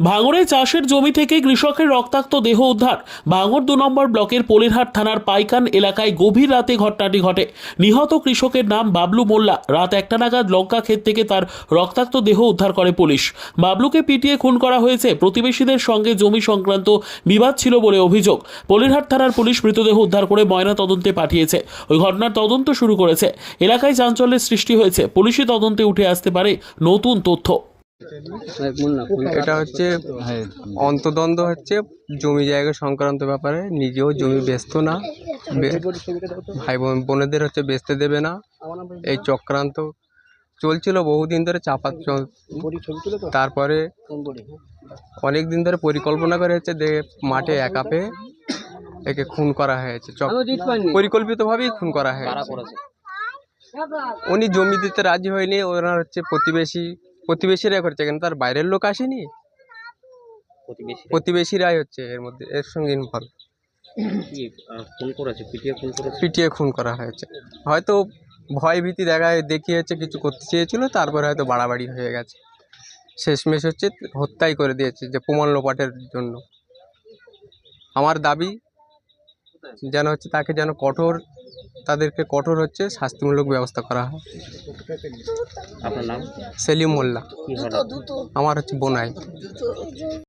ভাঙড়ে চাষের জমি থেকে কৃষকের রক্তাক্ত দেহ উদ্ধার। ভাঙড় দু নম্বর ব্লকের পোলেরহাট থানার পাইকান এলাকায় গভীর রাতে ঘটনাটি ঘটে। নিহত কৃষকের নাম বাবলু মোল্লা। রাত একটা নাগাদ লঙ্কা ক্ষেত থেকে তার রক্তাক্ত দেহ উদ্ধার করে পুলিশ। বাবলুকে পিটিয়ে খুন করা হয়েছে। প্রতিবেশীদের সঙ্গে জমি সংক্রান্ত বিবাদ ছিল বলে অভিযোগ। পোলেরহাট থানার পুলিশ মৃতদেহ উদ্ধার করে ময়না তদন্তে পাঠিয়েছে। ওই ঘটনার তদন্ত শুরু করেছে। এলাকায় চাঞ্চল্যের সৃষ্টি হয়েছে। পুলিশি তদন্তে উঠে আসতে পারে নতুন তথ্য। এটা হচ্ছে অন্তদ্বন্দ্ব হচ্ছে জমি জায়গা সংক্রান্ত ব্যাপারে নিজেও জমি বেচত না ভাই বোন বোনেদের হচ্ছে বেচতে দেবে না এই চক্রান্ত চলছিল বহুদিন ধরে চাপা চল- তারপরে অনেক দিন ধরে পরিকল্পনা করে হচ্ছে মাঠে একা পেয়ে একে খুন করা হয়েছে। চক পরিকল্পিতভাবেই খুন করা হয়েছে। উনি জমি দিতে রাজি হয়নি ওনার হচ্ছে প্রতিবেশী প্রতিবেশীরাই করছে কেন তার বাইরের লোক আসেনি। প্রতিবেশীরাই হচ্ছে এর মধ্যে এর সঙ্গে ইনভলভ কি করেছে? পিটিয়ে ফোন করেছে? পিটিয়ে খুন করা হয়েছে। হয়তো ভয় ভীতি দেখায় দেখিয়েছে কিছু করতে চেয়েছিল তারপরে হয়তো বাড়াবাড়ি হয়ে গেছে। শেষমেশ হচ্ছে হত্যাই করে দিয়েছে যে প্রমাণ লোপাটের জন্য। আমার দাবি যেন হচ্ছে তাকে যেন কঠোর তাদেরকে কঠোর হচ্ছে শাস্তিমূলক ব্যবস্থা করা হয়। আপনার নাম? সেলিম মোল্লা। আমার হচ্ছে বোনাই।